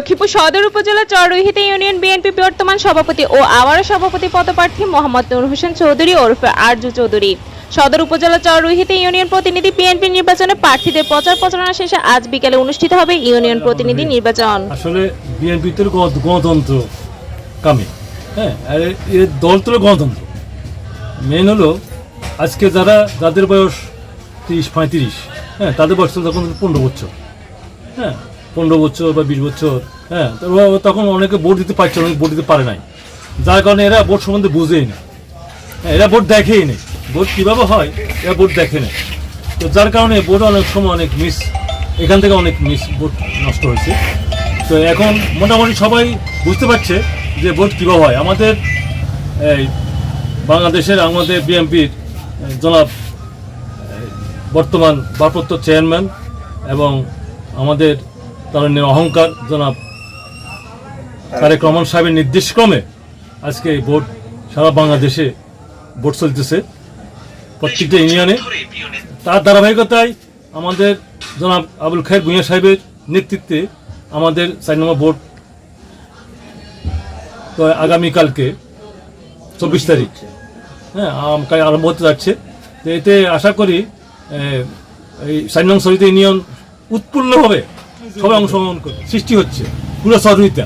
লক্ষ্মীপুর সদর উপজেলা চররুহিতে union BNP বর্তমান সভাপতি ও আবারও সভাপতি পদপ্রার্থী মোহাম্মদ নূর হোসেন চৌধুরী ওরফে আরজু চৌধুরী। সদর উপজেলা চররুহিতে ইউনিয়ন প্রতিনিধি বিএনপি নির্বাচনে প্রার্থীদের প্রচার প্রচারণা শেষে আজ বিকেলে অনুষ্ঠিত হবে ইউনিয়ন প্রতিনিধি নির্বাচন। আসলে বিএনপি তো গণতন্ত্র কামে হ্যাঁ? এর দল তো গণতন্ত্র। মেন হলো আজকে যারা যাদের বয়স তিরিশ, পঁয়ত্রিশ হ্যাঁ? তাদের বয়স তখন পনেরো বছর হ্যাঁ? পনেরো বছর বা বিশ বছর হ্যাঁ তখন অনেকে ভোট দিতে পারছে অনেকে ভোট দিতে পারে নাই। যার কারণে এরা ভোট সম্বন্ধে বুঝেই না। হ্যাঁ এরা ভোট দেখেই নেই। ভোট কীভাবে হয়, এরা ভোট দেখে না তো যার কারণে ভোট অনেক সময় অনেক মিস এখান থেকে অনেক মিস ভোট নষ্ট হয়েছে। তো এখন মোটামুটি সবাই বুঝতে পারছে যে ভোট কীভাবে হয়। আমাদের এই বাংলাদেশের আমাদের বিএনপির জনাব বর্তমান ভারপ্রাপ্ত চেয়ারম্যান এবং আমাদের তারুণ্যের অহংকার, জনাব। তারেক রহমান সাহেবের নির্দেশক্রমে আজকে এই ভোট সারা বাংলাদেশে ভোট চলতেছে। প্রত্যেকটা ইউনিয়নে। তার ধারাবাহিকতায় আমাদের জনাব আবুল খায়ের ভুঁইয়া সাহেবের নেতৃত্বে আমাদের চার নম্বর ভোট। তো আগামীকালকে চব্বিশ তারিখ। হ্যাঁ কাল আরম্ভ হতে যাচ্ছে। তো এতে আশা করি এই চার নং সরিতে ইউনিয়ন উৎপূর্ণভাবে সবাই অংশগ্রহণ সৃষ্টি হচ্ছে, পুরো সহযোগিতা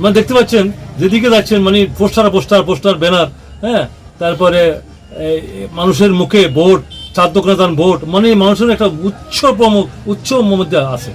মানে দেখতে পাচ্ছেন, যেদিকে যাচ্ছেন মানে পোস্টার পোস্টার পোস্টার, ব্যানার হ্যাঁ? তারপরে মানুষের মুখে ভোট, চার দোকানে ভোট মানে মানুষের একটা উচ্চ প্রমুখ উচ্চ মধ্যে আছে।